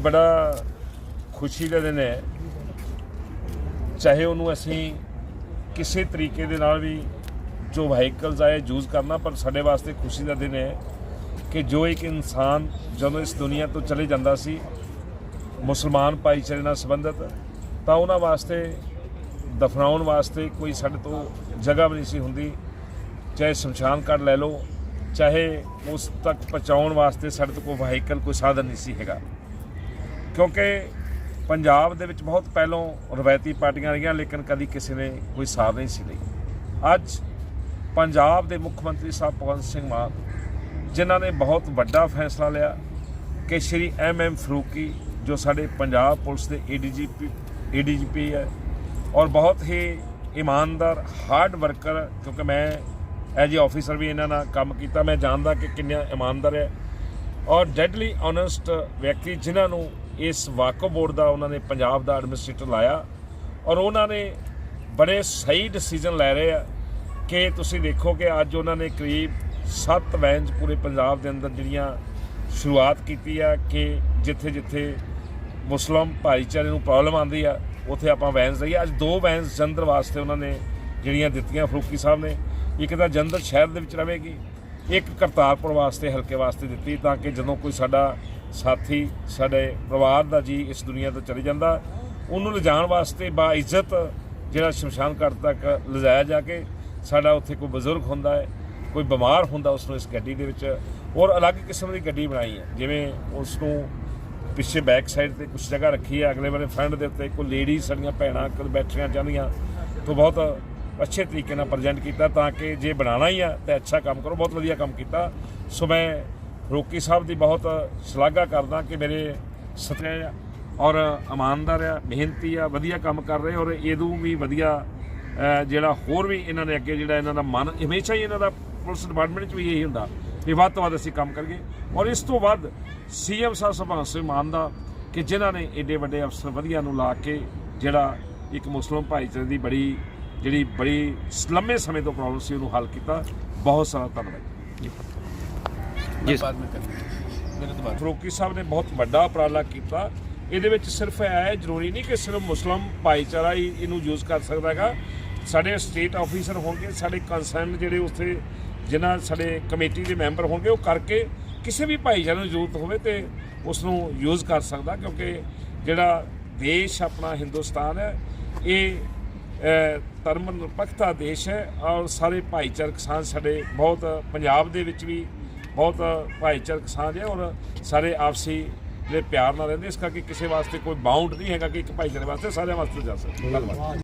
ਬੜਾ ਖੁਸ਼ੀ ਦਾ ਦਿਨ ਹੈ। ਚਾਹੇ ਉਹਨੂੰ ਅਸੀਂ ਕਿਸੇ ਤਰੀਕੇ ਦੇ ਨਾਲ ਵੀ ਜੋ ਵਹੀਕਲਸ ਆਏ ਯੂਜ਼ ਕਰਨਾ, ਪਰ ਸਾਡੇ ਵਾਸਤੇ ਖੁਸ਼ੀ ਦਾ ਦਿਨ ਹੈ ਕਿ ਜੋ ਇੱਕ ਇਨਸਾਨ ਜਦੋਂ ਇਸ ਦੁਨੀਆ ਤੋਂ ਚਲੇ ਜਾਂਦਾ ਸੀ, ਮੁਸਲਮਾਨ ਭਾਈਚਾਰੇ ਨਾਲ ਸੰਬੰਧਿਤ, ਤਾਂ ਉਹਨਾਂ ਵਾਸਤੇ, ਦਫਨਾਉਣ ਵਾਸਤੇ ਕੋਈ ਸਾਡੇ ਤੋਂ ਜਗ੍ਹਾ ਵੀ ਨਹੀਂ ਸੀ ਹੁੰਦੀ। ਚਾਹੇ ਸ਼ਮਸ਼ਾਨ ਘਾਟ ਲੈ ਲਓ, ਚਾਹੇ ਉਸ ਤੱਕ ਪਹੁੰਚਾਉਣ ਵਾਸਤੇ ਸਾਡੇ ਤੋਂ ਕੋਈ ਵਹੀਕਲ ਕੋਈ ਸਾਧਨ ਨਹੀਂ ਸੀ ਹੈਗਾ। ਕਿਉਂਕਿ ਪੰਜਾਬ ਦੇ ਵਿੱਚ ਬਹੁਤ ਪਹਿਲੋਂ ਰਵਾਇਤੀ ਪਾਰਟੀਆਂ ਰਹੀਆਂ, ਲੇਕਿਨ ਕਦੀ ਕਿਸੇ ਨੇ ਕੋਈ ਸਾਥ ਨਹੀਂ ਸੀ ਲਈ। ਅੱਜ ਪੰਜਾਬ ਦੇ ਮੁੱਖ ਮੰਤਰੀ ਸਾਹਿਬ ਭਗਵੰਤ ਸਿੰਘ ਮਾਨ, ਜਿਨ੍ਹਾਂ ਨੇ ਬਹੁਤ ਵੱਡਾ ਫੈਸਲਾ ਲਿਆ ਕਿ ਸ਼੍ਰੀ ਐਮ ਐਮ ਫਰੂਕੀ, ਜੋ ਸਾਡੇ ਪੰਜਾਬ ਪੁਲਿਸ ਦੇ ਏਡੀਜੀਪੀ ਏਡੀਜੀਪੀ ਹੈ, ਔਰ ਬਹੁਤ ਹੀ ਇਮਾਨਦਾਰ ਹਾਰਡ ਵਰਕਰ ਕਿਉਂਕਿ ਮੈਂ ਐਜ ਏ ਆਫੀਸਰ ਵੀ ਇਹਨਾਂ ਨਾਲ ਕੰਮ ਕੀਤਾ, ਮੈਂ ਜਾਣਦਾ ਕਿ ਕਿੰਨਾ ਇਮਾਨਦਾਰ ਹੈ। ਔਰ ਡੈਡਲੀ ਓਨੈਸਟ ਵਿਅਕਤੀ ਜਿਨ੍ਹਾਂ ਨੂੰ ਇਸ ਵਾਕਫ ਬੋਰਡ ਦਾ ਉਹਨਾਂ ਨੇ ਪੰਜਾਬ ਦਾ ਐਡਮਿਨਿਸਟ੍ਰੇਟਰ ਲਾਇਆ ਔਰ ਉਹਨਾਂ ਨੇ ਬੜੇ ਸਹੀ ਡਿਸੀਜਨ ਲੈ ਰਹੇ ਆ ਕਿ ਤੁਸੀਂ ਦੇਖੋ ਕਿ ਅੱਜ ਉਹਨਾਂ ਨੇ ਕਰੀਬ 7 ਵੈਨਸ ਪੂਰੇ ਪੰਜਾਬ ਦੇ ਅੰਦਰ ਜਿਹੜੀਆਂ ਸ਼ੁਰੂਆਤ ਕੀਤੀ ਆ ਕਿ ਜਿੱਥੇ ਜਿੱਥੇ ਮੁਸਲਮ ਭਾਈਚਾਰੇ ਨੂੰ ਪ੍ਰੋਬਲਮ ਆਉਂਦੀ ਆ, ਉੱਥੇ ਆਪਾਂ ਵੈਨਸ ਦਈਏ ਅੱਜ ਦੋ ਵੈਨਸ ਜੰਦਰ ਵਾਸਤੇ ਉਹਨਾਂ ਨੇ ਜਿਹੜੀਆਂ ਦਿੱਤੀਆਂ, ਫਰੂਕੀ ਸਾਹਿਬ ਨੇ। ਇੱਕ ਤਾਂ ਜੰਦਰ ਸ਼ਹਿਰ ਦੇ ਵਿੱਚ ਰਹੇਗੀ ਇੱਕ ਕਰਤਾਰਪੁਰ ਵਾਸਤੇ, ਹਲਕੇ ਵਾਸਤੇ ਦਿੱਤੀ ਤਾਂ ਕਿ ਜਦੋਂ ਕੋਈ ਸਾਡਾ ਸਾਥੀ, ਸਾਡੇ ਪਰਿਵਾਰ ਦਾ ਜੀ ਇਸ ਦੁਨੀਆ ਤੋਂ ਚਲੇ ਜਾਂਦਾ। ਉਹਨੂੰ ਲਿਜਾਣ ਵਾਸਤੇ ਬਾ ਇੱਜ਼ਤ ਜਿਹੜਾ ਸ਼ਮਸ਼ਾਨ ਘਾਟ ਤੱਕ ਲਿਜਾਇਆ ਜਾ ਕੇ ਸਾਡਾ ਉੱਥੇ ਕੋਈ ਬਜ਼ੁਰਗ ਹੁੰਦਾ ਹੈ, ਕੋਈ ਬਿਮਾਰ ਹੁੰਦਾ ਉਸ ਨੂੰ ਇਸ ਗੱਡੀ ਦੇ ਵਿੱਚ ਔਰ ਅਲੱਗ ਕਿਸਮ ਦੀ ਗੱਡੀ ਬਣਾਈ ਹੈ। ਜਿਵੇਂ ਉਸ ਨੂੰ ਪਿੱਛੇ ਬੈਕ ਸਾਈਡ ਤੇ ਕੁਝ ਜਗ੍ਹਾ ਰੱਖੀ ਹੈ, ਅਗਲੇ ਬਾਰੇ ਫਰੰਟ ਦੇ ਉੱਤੇ ਕੋਈ ਲੇਡੀ ਸਾਡੀਆਂ ਭੈਣਾਂ ਕੋਲ ਬੈਠੀਆਂ, ਜਾਂਦੀਆਂ ਤੋਂ ਬਹੁਤ ਅੱਛੇ ਤਰੀਕੇ ਨਾਲ ਪ੍ਰੈਜ਼ੈਂਟ ਕੀਤਾ ਤਾਂ ਕਿ ਜੇ ਬਣਾਉਣਾ ਹੀ ਆ ਤੇ ਅੱਛਾ ਕੰਮ ਕਰੋ, ਬਹੁਤ ਵਧੀਆ ਕੰਮ ਕੀਤਾ। ਸੋ ਮੈਂ ਰੋਕੀ ਸਾਹਿਬ ਦੀ ਬਹੁਤ ਸ਼ਲਾਘਾ ਕਰਦਾ ਕਿ ਮੇਰੇ ਸਤਿ ਆ ਔਰ ਇਮਾਨਦਾਰ ਆ, ਮਿਹਨਤੀ ਆ, ਵਧੀਆ ਕੰਮ ਕਰ ਰਹੇ ਔਰ ਇਹਦੋਂ ਵੀ ਵਧੀਆ ਜਿਹੜਾ ਹੋਰ ਵੀ ਇਹਨਾਂ ਨੇ ਅੱਗੇ ਜਿਹੜਾ ਇਹਨਾਂ ਦਾ ਮਨ, ਹਮੇਸ਼ਾ ਹੀ ਇਹਨਾਂ ਦਾ ਪੁਲਿਸ ਡਿਪਾਰਟਮੈਂਟ 'ਚ ਵੀ ਇਹੀ ਹੁੰਦਾ ਵੀ ਵੱਧ ਤੋਂ ਵੱਧ ਅਸੀਂ ਕੰਮ ਕਰੀਏ। ਔਰ ਇਸ ਤੋਂ ਵੱਧ ਸੀਐਮ ਸਾਹਿਬ ਸੁਭਾਨ ਸਿੰਘ ਮਾਨ ਦਾ ਕਿ ਜਿਨ੍ਹਾਂ ਨੇ ਏਡੇ ਵੱਡੇ ਅਫਸਰ ਵਧੀਆ ਨੂੰ ਲਾ ਕੇ ਜਿਹੜਾ ਇੱਕ ਮੁਸਲਮ ਭਾਈਚਾਰੇ ਦੀ ਬੜੀ, ਜਿਹੜੀ ਬੜੀ ਲੰਮੇ ਸਮੇਂ ਤੋਂ ਪ੍ਰੋਬਲਮ ਸੀ ਉਹਨੂੰ ਹੱਲ ਕੀਤਾ। ਬਹੁਤ ਸਾਰਾ ਧੰਨਵਾਦ। ਜੀ। ਫਰੂਕੀ ਸਾਹਿਬ ਨੇ ਬਹੁਤ ਵੱਡਾ ਉਪਰਾਲਾ ਕੀਤਾ। ਇਹਦੇ ਵਿੱਚ ਸਿਰਫ ਇਹ ਹੈ ਜ਼ਰੂਰੀ ਨਹੀਂ ਕਿ ਸਿਰਫ ਮੁਸਲਮ ਭਾਈਚਾਰਾ ਹੀ ਇਹਨੂੰ ਯੂਜ਼ ਕਰ ਸਕਦਾ ਹੈਗਾ। ਸਾਡੇ ਸਟੇਟ ਆਫੀਸਰ ਹੋਣਗੇ ਸਾਡੇ ਕੰਸਰਨ ਜਿਹੜੇ ਉੱਥੇ ਜਿਨ੍ਹਾਂ ਸਾਡੇ ਕਮੇਟੀ ਦੇ ਮੈਂਬਰ ਹੋਣਗੇ ਉਹ ਕਰਕੇ ਕਿਸੇ ਵੀ ਭਾਈਚਾਰੇ ਨੂੰ ਜ਼ਰੂਰਤ ਹੋਵੇ ਤੇ ਉਸ ਨੂੰ ਯੂਜ਼ ਕਰ ਸਕਦਾ ਕਿਉਂਕਿ ਜਿਹੜਾ ਦੇਸ਼ ਆਪਣਾ ਹਿੰਦੁਸਤਾਨ ਹੈ ਇਹ ਅਹ, ਧਰਮ ਨਿਰਪੱਖਤਾ ਦੇਸ਼ ਹੈ ਔਰ ਸਾਰੇ ਭਾਈਚਾਰਕ ਸਾਂਝ ਸਾਡੇ ਬਹੁਤ ਪੰਜਾਬ ਦੇ ਵਿੱਚ ਵੀ ਬਹੁਤ ਭਾਈਚਾਰਕ ਸਾਂਝ ਹੈ ਔਰ ਸਾਰੇ ਆਪਸੀ ਦੇ ਪਿਆਰ ਨਾਲ ਰਹਿੰਦੇ, ਇਸ ਕਰਕੇ ਕਿਸੇ ਵਾਸਤੇ ਕੋਈ ਬਾਉਂਡ ਨਹੀਂ ਹੈਗਾ ਕਿ ਇੱਕ ਭਾਈਚਾਰੇ ਵਾਸਤੇ ਸਾਰਿਆਂ ਵਾਸਤੇ ਜਾ ਸਕਦਾ। ਧੰਨਵਾਦ।